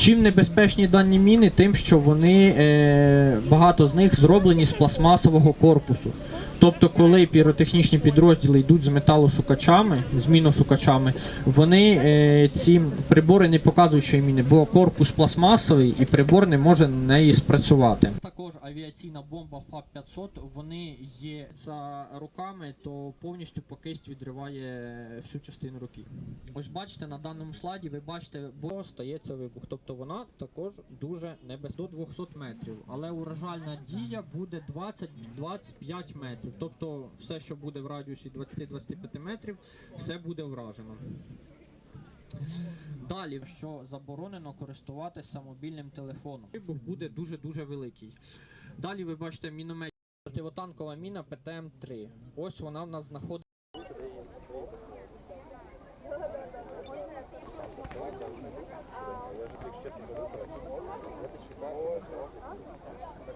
Чим небезпечні дані міни, тим, що вони е, багато з них зроблені з пластмасового корпусу. Тобто, коли піротехнічні підрозділи йдуть з металошукачами, з міношукачами, вони е, ці прибори не показують, що міни, бо корпус пластмасовий і прибор не може на неї спрацювати. Авіаційна бомба ФАП-500, вони є за руками, то повністю по кисть відриває всю частину руки. Ось бачите, на даному слайді ви бачите, бо стається вибух. Тобто вона також дуже небезпечна до 200 метрів. Але уражальна дія буде 20-25 метрів.Тобто все, що буде в радіусі 20-25 метрів, все буде вражено. Далі, що заборонено користуватися мобільним телефоном. Вибух буде дуже-дуже великий. Далі ви бачите міномет. Противотанкова міна ПТМ-3. Ось вона в нас знаходиться. А, самі